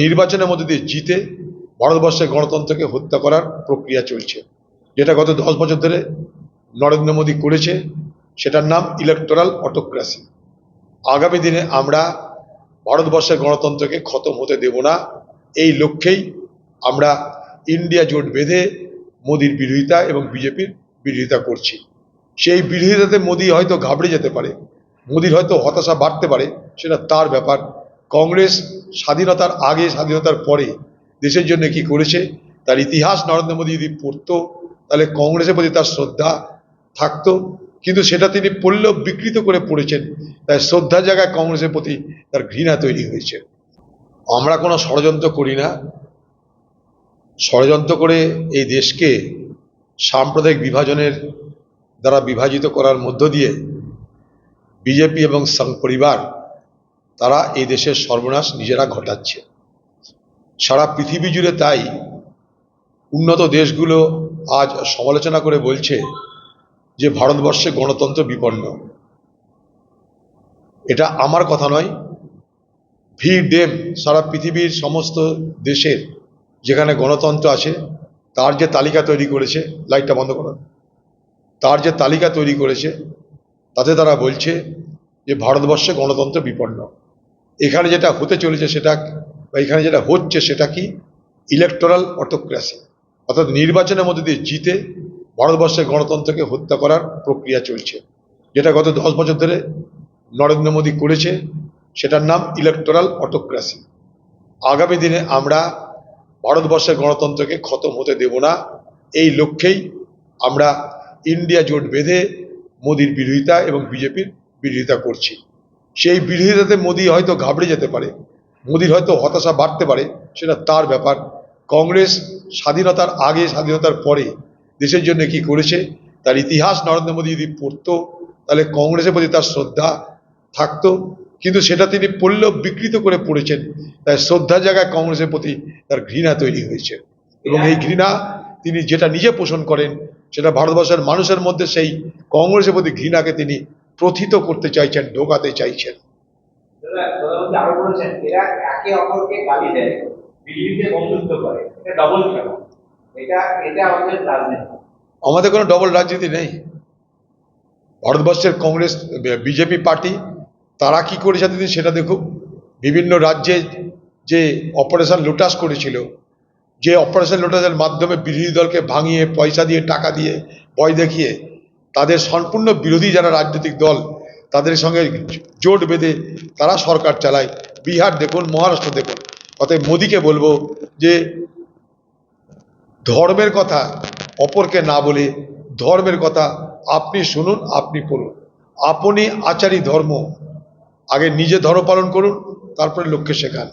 নির্বাচনের মধ্যে দিয়ে জিতে ভারতবর্ষের গণতন্ত্রকে হত্যা করার প্রক্রিয়া চলছে। যেটা গত দশ বছর ধরে নরেন্দ্র মোদী করেছে, সেটার নাম ইলেকটোরাল অটোক্রাসি আগামী দিনে আমরা ভারতবর্ষের গণতন্ত্রকে খতম হতে দেব না। এই লক্ষ্যেই আমরা ইন্ডিয়া জোট বেঁধে মোদির বিরোধিতা এবং বিজেপির বিরোধিতা করছি। সেই বিরোধিতাতে মোদি হয়তো ঘাবড়ে যেতে পারে, মোদির হয়তো হতাশা বাড়তে পারে, সেটা তার ব্যাপার। কংগ্রেস স্বাধীনতার আগে, স্বাধীনতার পরে দেশের জন্য কি করেছে? তার ইতিহাস নরেন্দ্র মোদী যদি পড়তো, তাহলে কংগ্রেসের প্রতি তার শ্রদ্ধা থাকতো। কিন্তু সেটা তিনি পড়লেও বিকৃত করে পড়েছেন। তাই শ্রদ্ধার জায়গায় কংগ্রেসের প্রতি তার ঘৃণা তৈরি হয়েছে। আমরা কোনো ষড়যন্ত্র করি না। ষড়যন্ত্র করে এই দেশকে সাম্প্রদায়িক বিভাজনের দ্বারা বিভাজিত করার মধ্য দিয়ে বিজেপি এবং সংঘ পরিবার তারা এই দেশের সর্বনাশ নিজেরা ঘটাচ্ছে। সারা পৃথিবী জুড়ে তাই। উন্নত দেশগুলো আজ সমালোচনা করে বলছে যে ভারতবর্ষে গণতন্ত্র বিপন্ন। এটা আমার কথা নয়। ভি ডেম সারা পৃথিবীর সমস্ত দেশের যেখানে গণতন্ত্র আছে, তার যে তালিকা তৈরি করেছে, লাইটটা বন্ধ করো। তার যে তালিকা তৈরি করেছে, তাতে তারা বলছে যে ভারতবর্ষে গণতন্ত্র বিপন্ন। এখানে যেটা হতে চলেছে সেটা, বা এখানে যেটা হচ্ছে সেটা কি? ইলেকটোরাল অটোক্রাসি অর্থাৎ নির্বাচনের মধ্যে দিয়ে জিতে ভারতবর্ষের গণতন্ত্রকে হত্যা করার প্রক্রিয়া চলছে। যেটা গত দশ বছর ধরে নরেন্দ্র মোদী করেছে, সেটার নাম ইলেকটোরাল অটোক্রাসি আগামী দিনে আমরা ভারতবর্ষের গণতন্ত্রকে খতম হতে দেব না। এই লক্ষ্যেই আমরা ইন্ডিয়া জোট বেঁধে মোদির বিরোধিতা এবং বিজেপির বিরোধিতা করছি। সেই বিরোধিতাতে মোদি হয়তো ঘাবড়ে যেতে পারে, মোদির হয়তো হতাশা বাড়তে পারে, সেটা তার ব্যাপার। কংগ্রেস স্বাধীনতার আগে, স্বাধীনতার পরে দেশের জন্য কি করেছে, তার ইতিহাস নরেন্দ্র মোদী যদি পড়তো, তাহলে কংগ্রেসের প্রতি তার শ্রদ্ধা থাকতো। কিন্তু সেটা তিনি পড়লেও বিকৃত করে পড়েছেন, তাই শ্রদ্ধার জায়গায় কংগ্রেসের প্রতি তার ঘৃণা তৈরি হয়েছে। এবং এই ঘৃণা তিনি যেটা নিজে পোষণ করেন, সেটা ভারতবর্ষের মানুষের মধ্যে সেই কংগ্রেসের প্রতি ঘৃণাকে তিনি প্রথিত করতে চাইছেন ঢোকাতে চাইছেন। আমাদের কোনো ডবল রাজনীতি নেই। ভারতবর্ষের কংগ্রেস বিজেপি পার্টি তারা কি করেছে দিদি সেটা দেখুক বিভিন্ন রাজ্যে যে অপারেশন লোটাস করেছিল যে অপারেশন লোটাসের মাধ্যমে বিরোধী দলকে ভাঙিয়ে পয়সা দিয়ে টাকা দিয়ে ভয় দেখিয়ে তাদের সম্পূর্ণ বিরোধী যারা রাজনৈতিক দল, তাদের সঙ্গে জোট বেঁধে তারা সরকার চালায়। বিহার দেখুন, মহারাষ্ট্র দেখুন। অতএব মোদীকে বলব যে, ধর্মের কথা অপরকে না বলে, ধর্মের কথা আপনি শুনুন, আপনি পড়ুন। আপনি আচারী ধর্ম, আগে নিজে ধর্ম পালন করুন, তারপরে লোককে শেখান।